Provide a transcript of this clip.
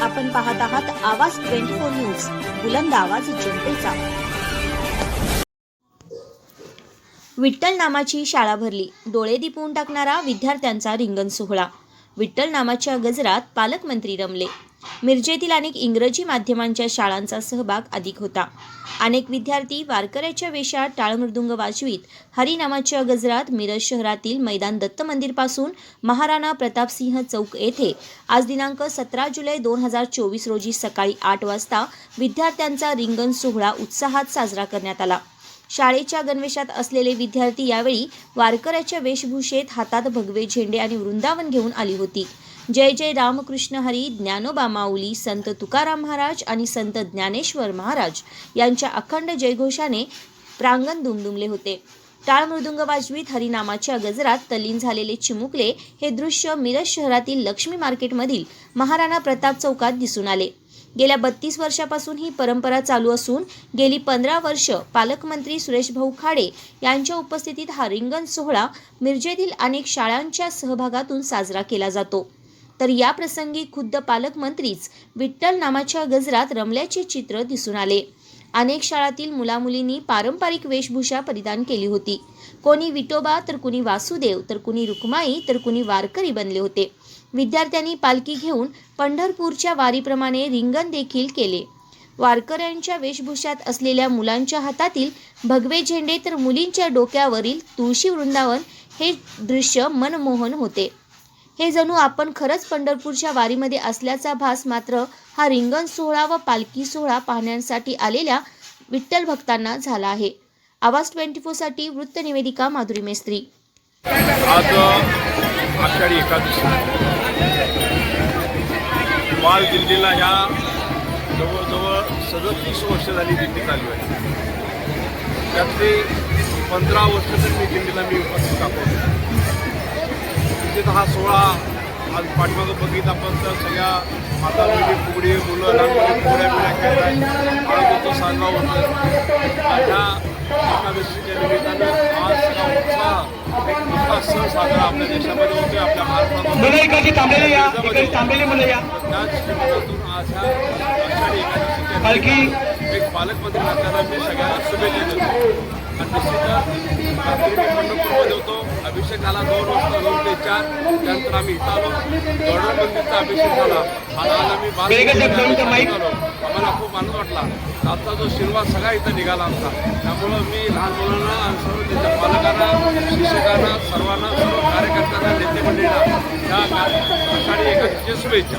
आपण पाहत आहात आवाज ट्वेंटी फोर न्यूज बुलंद आवाज जनतेचा. विठ्ठल नामाची शाळा भरली. डोळे दिपवून टाकणारा विद्यार्थ्यांचा रिंगण सोहळा. विठ्ठल नामाच्या गजरात पालकमंत्री रमले. मिरजेतील अनेक इंग्रजी माध्यमांच्या शाळांचा सहभाग अधिक होता. अनेक विद्यार्थी वारकऱ्याच्या वेशात टाळमृदुंग वाजवीत. हरिनामाच्या गजरात मिरज शहरातील मैदान दत्त मंदिरपासून महाराणा प्रतापसिंह चौक येथे आज दिनांक सतरा जुलै दोन हजार चोवीस रोजी सकाळी आठ वाजता विद्यार्थ्यांचा रिंगण सोहळा उत्साहात साजरा करण्यात आला. शाळेच्या गणवेशात असलेले विद्यार्थी यावेळी वारकऱ्याच्या वेशभूषेत हातात भगवे झेंडे आणि वृंदावन घेऊन आली होती. जय जय रामकृष्ण हरी ज्ञानोबा माऊली संत तुकाराम महाराज आणि संत ज्ञानेश्वर महाराज यांच्या अखंड जयघोषाने प्रांगण दुमदुमले होते. टाळ मृदुंग वाजवीत हरिनामाच्या गजरात तल्लीन झालेले चिमुकले हे दृश्य मिरज शहरातील लक्ष्मी मार्केटमधील महाराणा प्रताप चौकात दिसून आले. गेल्या बत्तीस वर्षापासून ही परंपरा चालू असून गेली पंधरा वर्ष पालकमंत्री सुरेश भाऊ खाडे यांच्या उपस्थितीत हा रिंगण सोहळा मिरजेतील अनेक शाळांच्या सहभागातून साजरा केला जातो. तर या प्रसंगी खुद्द पालकमंत्रीच विठ्ठल नामाच्या गजरात रमल्याचे चित्र दिसून आले. अनेक शाळातील मुलामुलींनी पारंपरिक वेशभूषा परिधान केली होती. कोणी विटोबा तर कुणी वासुदेव तर कुणी रुक्माई तर कुणी वारकरी बनले होते. विद्यार्थ्यांनी पालखी घेऊन पंढरपूरच्या वारीप्रमाणे रिंगण देखील केले. वारकऱ्यांच्या वेशभूषात असलेल्या मुलांच्या हातातील भगवे झेंडे तर मुलींच्या डोक्यावरील तुळशी वृंदावन हे दृश्य मनमोहन होते. हे जणू आपण खरंच पंढरपूरच्या वारीमध्ये असल्याचा भास मात्र हा रिंगण सोहळा व पालखी सोहळा पाहण्यासाठी आलेल्या विठ्ठल भक्तांना झाला आहे. आवाज ट्वेंटी फोरसाठी वृत्तनिवेदिका माधुरी मेस्त्री. आज आषाढी एकादशी. बाल दिंडीला ह्या जवळजवळ सदतीस वर्ष झाली दिंडी चालू आहे. त्यातली पंधरा वर्ष तरी मी दिंडीला मी उपस्थित दाखवतो तिथे हा सोहळा आज पाठीमागं बघित आपण तर सगळ्या माता मुली फुगडी मुलं लहान मुली फुगड्या बिड्या खेळत आहेत. होतं सांगाव होतं ह्या एकादशीच्या निमित्तानं आज हा उत्साह एक मोठा सण साजरा आपल्या देशामध्ये होतोय आपल्या महाराष्ट्रामध्ये त्याच निमित्तातून आज ह्या आषाढी एकादशीच्या एक पालकमंत्री असताना मी सगळ्यांना शुभेच्छा देतो. आणि निश्चितच रात्री मी पंढरपूरमध्ये होतो अभिषेक झाला दोन वाजता दोन ते चार त्यानंतर आम्ही इथं आलो मंदिरचा अभिषेक झाला आणि आज आम्ही बाल. आलो आम्हाला खूप आनंद वाटला. आजचा जो शिरवा सगळा इथं निघाला आमचा. त्यामुळं मी लहान मुलांना आणि सर्व त्यांच्या पालकांना शिक्षकांना सर्वांना सर्व कार्यकर्त्यांना नेते मंडळींना या आषाढी एकादशीच्या शुभेच्छा.